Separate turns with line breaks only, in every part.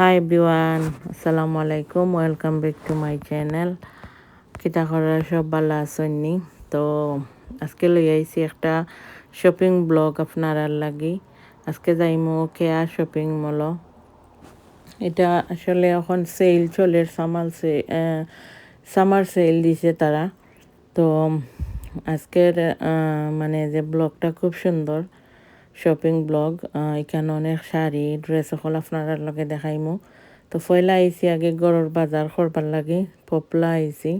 High everyone আসসালামু আলাইকুম welcome back to my channel কিতা করার সব ভালো আসেননি তো আজকে লই আইছি একটা শপিং ব্লগ আপনারা লাগি। আজকে যাইমু কেয়া শপিং মল এটা আসলে এখন সেল চলে সামার সে সামার সেল দিছে তারা। তো আজকের মানে যে ব্লগটা খুব সুন্দর। শপিং ব্লগ এখানে অনেক শাড়ি ড্রেস সকল আপনার লগে দেখাইমু। তো ফয়লা আইসি আগে গড়ের বাজার করবার লাগে, পপলা আইসি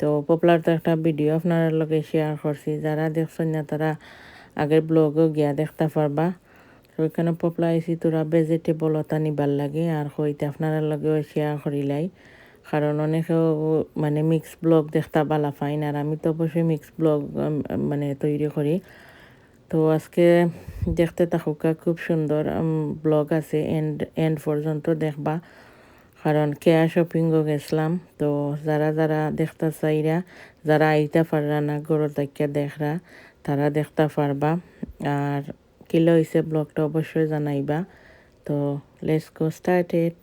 তো পপলার তো একটা ভিডিও আপনার লগে শেয়ার করছি। যারা দেখছেন না, তারা আগের ব্লগও গিয়া দেখতে পারবা। তো এখানে পপলা আইসি তোরা ভেজিটেবল ওটা নিবার লাগে, আর হইতে আপনার লগেও শেয়ার করিলাই। কারণ অনেকেও মানে মিক্স ব্লগ দেখতে বালা ফাইন আর আমি তো অবশ্যই মিক্স ব্লগ মানে তৈরি করি। তো আজকে দেখতে থাকুকা খুব সুন্দর ব্লগ আছে এন্ড এন্ড পর্যন্ত দেখবা। কারণ কেয়া শপিংও গেছিলাম, তো যারা যারা দেখতে চাইরা, যারা আইতা পাররা না গরু তাকিয়া দেখরা, তারা দেখতে পারবা। আর কিলো হয়েছে ব্লগটা অবশ্যই জানাইবা। তো লেটস গো স্টার্টেড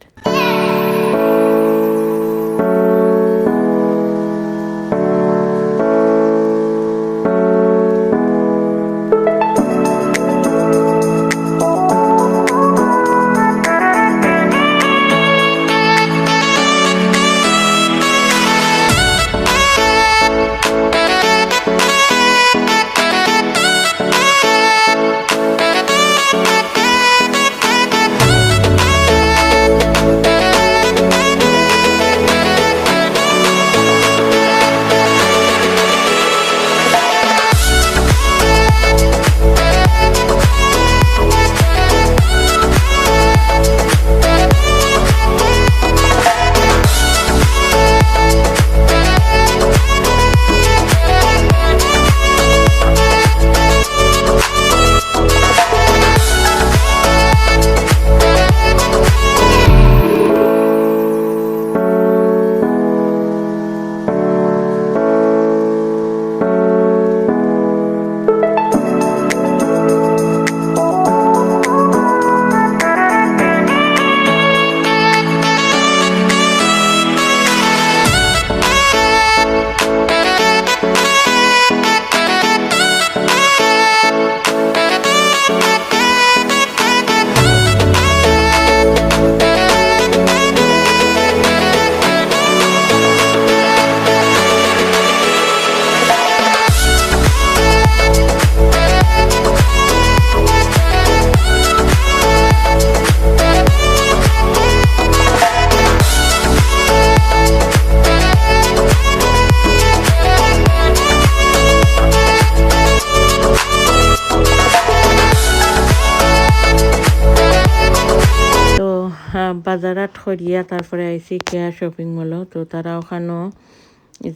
বাজারাত সরিয়া তারপরে আইসি কেয়া শপিং মলও তো তারা ওখানেও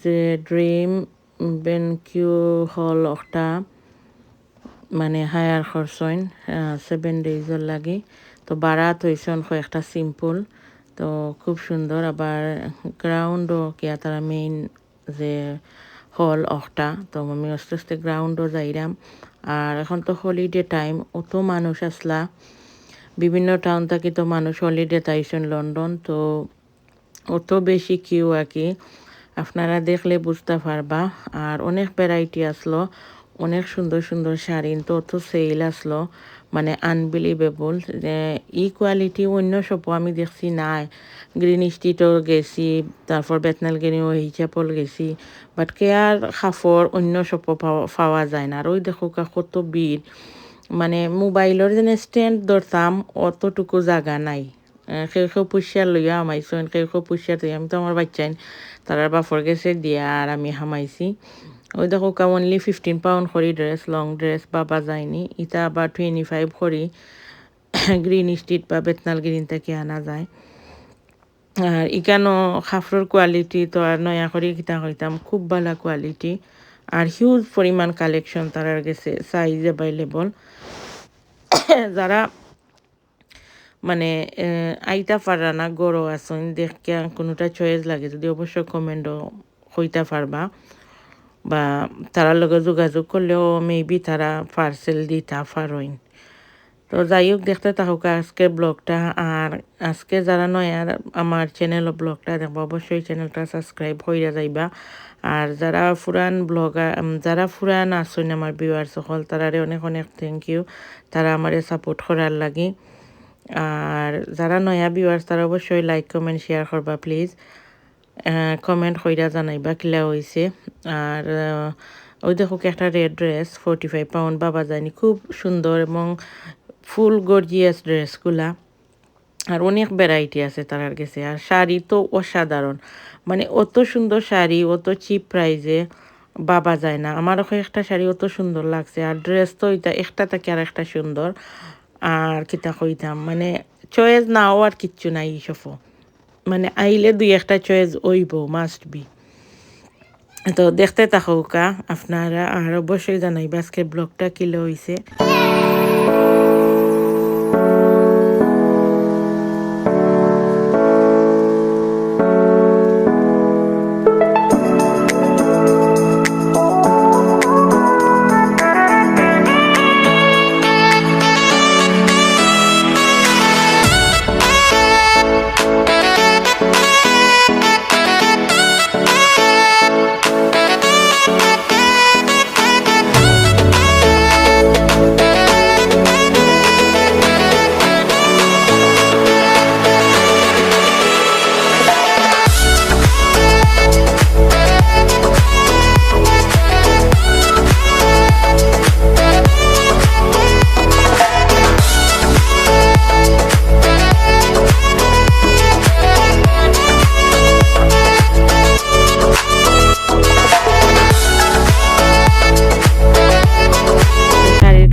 যে ড্রিম বেন কিউ হল একটা মানে হায়ার খরচইন সেভেন ডেইজর লাগে। তো বারাত হয়েছেন একটা সিম্পল তো খুব সুন্দর আবার গ্রাউন্ডও কিয়া তারা মেইন যে হল অখটা। তো আমি আস্তে আস্তে গ্রাউন্ডও যাইরাম আর এখন তো হলিডে টাইম অত মানুষ আসলা বিভিন্ন টাউন থেকে তো মানুষ হলিডে তাইছেন লন্ডন, তো অত বেশি কিউ আর কি। আপনারা দেখলে বুঝতে পারবা। আর অনেক ভ্যারাইটি আসলো, অনেক সুন্দর সুন্দর শাড়ি, তো অত সেল আসলো মানে আনবিলিভেবল ই কোয়ালিটি অন্য সবও আমি দেখছি নাই। গ্রিন স্ট্রিটও গেছি, তারপর বেতনালগিরিও হিচাপল গেছি বাট কেয়ার খাফর অন্য সবও পাওয়া যায় না। আর ওই দেখো কত ভিড়। মানে মোবাইলের যেন স্ট্যান্ড ধরতাম অতটুকু জায়গা নাই। কেউ কেউ পুষিয়ার লইয়া হামাইছেন কেউ কেউ পুষিয়ার আমি তো আমার বাচ্চাইন তারা বাফর গেছে দিয়া আর আমি হামাইছি। ওই দেখো কা অনলি ফিফটিন পাউন্ড করি ড্রেস লং ড্রেস বাবা যায়নি ইটা আবার টুয়েন্টি ফাইভ করি গ্রিন স্ট্রিট বা বেতনাল গ্রিন থেকে আনা যায়। আর ইকানো খাফরর কোয়ালিটি তো আর নয়া করে কিতা কইতাম, খুব ভালো কোয়ালিটি আর হিউজ পরিমাণ কালেকশন তারা গেছে সাইজ অ্যাভেলেবল যারা মানে আইতা পারা না, গরো আসন দেখকে কোনোটা চয়েস লাগে, যদি অবশ্যই কমেন্টও হইতে পারবা। বা তারার লগে যোগাযোগ করলেও মেবি তারা পার্সেল দিতা পারইন। তো যাই হোক দেখতে থাকুক আজকে ব্লগটা। আর আজকে যারা নয়, আর আমার চ্যানেল ব্লগটা দেখব, অবশ্যই চ্যানেলটা সাবস্ক্রাইব হইয়া যাইবা। আর যারা ফুরান ব্লগার যারা ফুরান আসুন আমার ভিউয়ার সকল, তারারে অনেক অনেক থ্যাংক ইউ তারা আমারে সাপোর্ট করার লাগে। আর যারা নয়া ভিউয়ার্স তারা অবশ্যই লাইক কমেন্ট শেয়ার করবা প্লিজ কমেন্ট কইরা জানাইবা কিলা হয়েছে আর ওই দেখো একটা red dress forty five pound বাবা জানি, খুব সুন্দর এবং ফুল গর্জিয়াস ড্রেসগুলা। আর অনেক ভ্যারাইটি আছে তার কাছে। আর শাড়ি তো অসাধারণ। মানে অত সুন্দর শাড়ি, অত চিপ প্রাইজে বাবা যায় না। আমার ওখানে একটা শাড়ি অত সুন্দর লাগছে। আর ড্রেস তো ওইটা একটা থাকে আর একটা সুন্দর। আর কিতা কইতাম মানে চয়েস নাও আর কিচ্ছু নাই এইসব মানে আইলে দুই একটা চয়েস ওইব মাস্ট বি তো দেখতে থাকুকা আপনারা আর অবশ্যই জানাইবা আজকে ব্লগটা কিলো হয়েছে Thank you.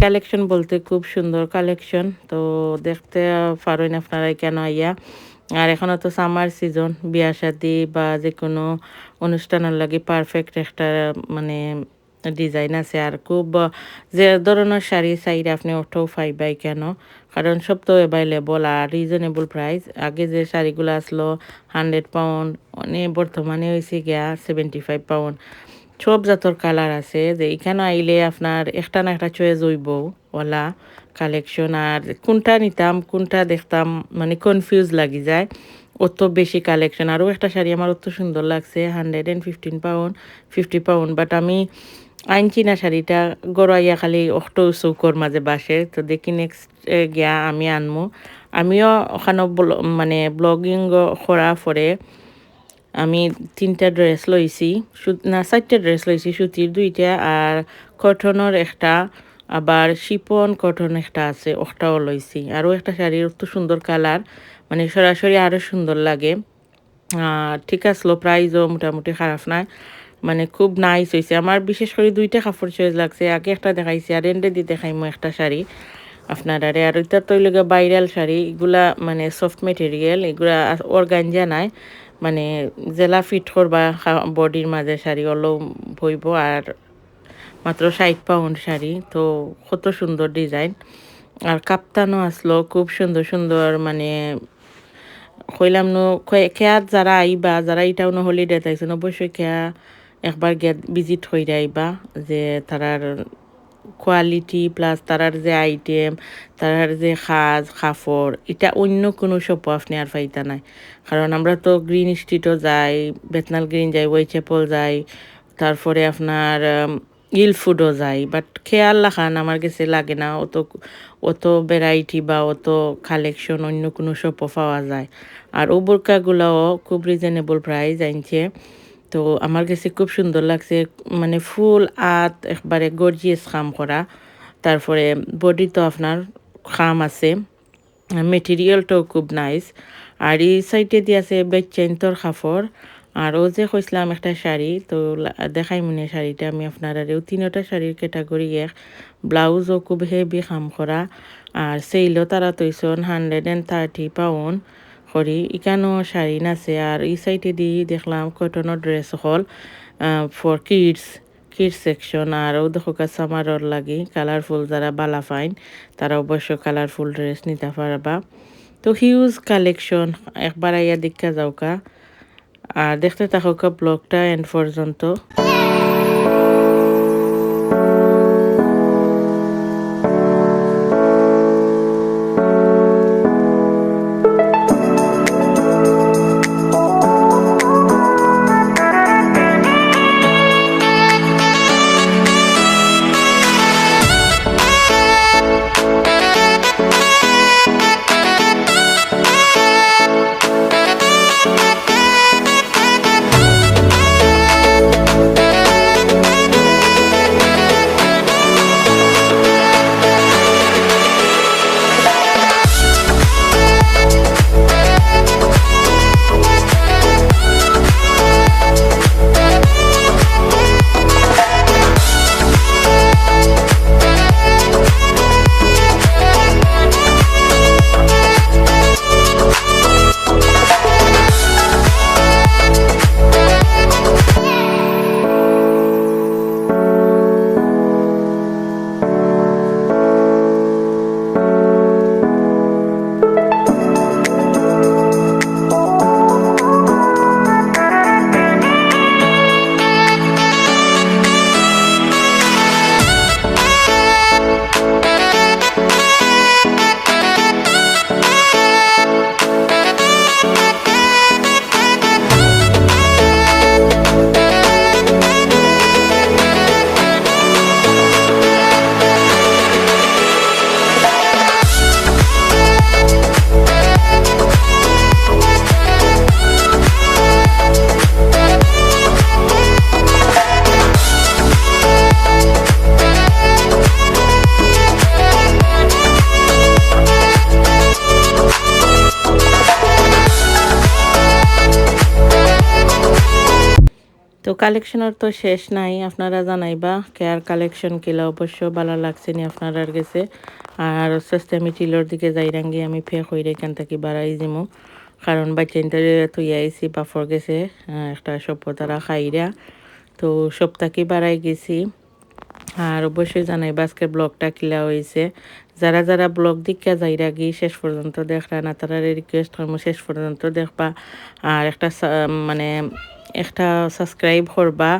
কালেকশন বলতে খুব সুন্দর কালেকশন তো দেখতে পারেন আপনারা কেন আইয়া। আর এখনও তো সামার সিজন বিয়া শাদি বা যে কোনো অনুষ্ঠানের লাগে পারফেক্ট একটা মানে ডিজাইন আছে। আর খুব, যে ধরনের শাড়ি সাইড আপনি ওঠাও পাইবাই কেন? কারণ সব তো অ্যাভেলেবল আর রিজনেবল প্রাইস আগে যে শাড়িগুলো আসলো হান্ড্রেড পাউন্ড অনেক বর্তমানে হয়েছে গিয়া সেভেন্টি ফাইভ পাউন্ড সব জাতর কালার আছে যে এখানে আইলে আপনার একটা না একটা চয়েস হইব ওলা কালেকশন আর কোনটা নিতাম, কোনটা দেখতাম মানে কনফিউজ লাগি যায়। অত বেশি কালেকশন আরও একটা শাড়ি আমার অত সুন্দর লাগছে hundred and fifteen pound fifty pound but আমি আইনছি না শাড়িটা গড়াইয়া খালি অষ্ট চৌকর মাঝে বাসে, তো দেখি নেক্সট গিয়া আমি আনমু। আমিও ওখানে মানে ব্লগিং করা পরে আমি তিনটা ড্রেস লইছি না, চারটা ড্রেস লইছি, সুতির দুইটা আর কটনের একটা, আবার শিপন কটন একটা আছে, ওটাও লইছি। আরও একটা শাড়ির অত সুন্দর কালার মানে সরাসরি আরও সুন্দর লাগে। ঠিক আসলো প্রাইজও মোটামুটি খারাপ নাই মানে খুব নাইস হয়েছে আমার বিশেষ করে দুইটা কাপড় চয়েস লাগছে, আগে একটা দেখাইছি আর এন্ডে দিয়ে দেখাইমো একটা শাড়ি। আপনার আপনারা আর এটা তো বাইরাল শাড়ি, এগুলা মানে সফট মেটেরিয়াল এগুলা অর্গানজা নাই। মানে জেলা ফিট করবা বডির মাঝে শাড়ি হলো বইব আর মাত্র ষাট পাউন্ড শাড়ি। তো কত সুন্দর ডিজাইন আর কাপ্তানও আসলো, খুব সুন্দর সুন্দর মানে কইলাম নো খেয়াত যারা আইবা, যারা এটাও নো হলিডে তাইছেন অবশ্যই খেয়া একবার গেট ভিজিট হয়ে আইবা যে তারার কোয়ালিটি প্লাস তারার যে আইটেম তারার যে সাজ, কাপড়, এটা অন্য কোনো শপও আপনি আর পাইতা নাই। কারণ আমরা তো গ্রিন স্ট্রিটও যাই বেতনাল গ্রিন যাই ওয়াই চেপল যাই, তারপরে আপনার ইল ফুডও যাই বাট খেয়াল রাখান, আমার কাছে লাগে না, অত অত ভ্যারাইটি বা অত কালেকশন অন্য কোনো শপও পাওয়া যায়। আর ও বোরকাগুলোও খুব রিজনেবল প্রাইস আনছে। তো আমার কাছে খুব সুন্দর লাগছে মানে ফুল আত একবারে গর্জিয়াস খাম করা। তারপরে বডি তো আপনার খাম আছে মেটেরিয়ালটাও খুব নাইস আর এই সাইডে দিয়ে আছে বেচাইন্তর কাপড় আর ও যে কইসলাম একটা শাড়ি, তো দেখাই মনে শাড়িটা, আমি আপনার আর তিনটা শাড়ির ক্যাটাগরি এক। ব্লাউজও খুব হেভি খাম করা, আর সেইলও তারা তৈছন হান্ড্রেড অ্যান্ড থার্টি পাউন্ড করি। ইকানো শাড়ি নাছে আর এই সাইডে দিয়ে দেখলাম কটনের ড্রেস হল ফর কিডস কিডস সেকশন আর ও দেখো সামারর লাগে কালারফুল যারা বালা ফাইন তারা অবশ্য কালারফুল ড্রেস নিতে পারবা। তো হিউজ কালেকশন একবার আইয়া দেখা যাওকা আর দেখতে থাকুকা ব্লগটা এন্ড পর্যন্ত। কালেকশনের তো শেষ নাই, আপনারা জানাইবা কেয়ার কালেকশন কিলা অবশ্য ভালো লাগছে নি আপনারার গেছে। আর আস্তে আমি টিলোর দিকে যাই রাঙ্গি, আমি ফেক হইরে এখান থেকে বাড়াই যাব কারণ বাচ্চাইনটারে তুই আইসি বাফর গেছে একটা সভ্যতারা খাইরা। তো সপ্তাহকে বাড়াই গেছি। আর অবশ্যই জানাই আজকের ব্লগটা কিলা হয়েছে যারা যারা ব্লগ দিকে যাইরা গিয়ে শেষ পর্যন্ত দেখরা না তারা রিকোয়েস্ট করব শেষ পর্যন্ত দেখবা। আর একটা মানে একটা সাবস্ক্রাইব করবা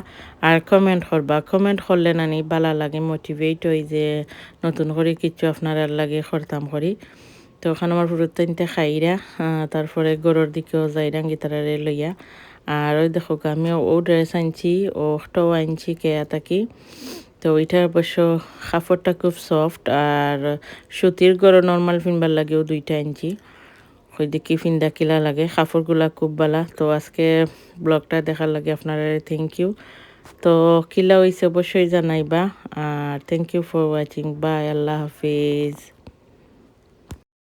আর কমেন্ট করবা। কমেন্ট করলে নানি ভালো লাগে মোটিভেট হই যে নতুন করে কিছু আপনার লাগে করতাম করি। তো ওখানে আমার পুরো তিনটে খাইরা তারপরে গরুর দিকেও যাইরা গিতারে লইয়া। আর ওই দেখো আমি ও ড্রেস আনছি ওটাও আনছি কেয়া থাকি তো ওইটা অবশ্য কাপড়টা খুব সফট আর সুতির গড় নর্মাল ফিনবার লাগেও দুইটা আনছি। ওই দিকে ফিন্দা কিলা লাগে, কাপড়গুলা খুব বালা। তো আজকে ব্লগটা দেখার লাগে আপনারা থ্যাংক ইউ তো কিলা হয়েছে অবশ্যই জানাইবা, আর thank you for watching bye Allah Hafiz.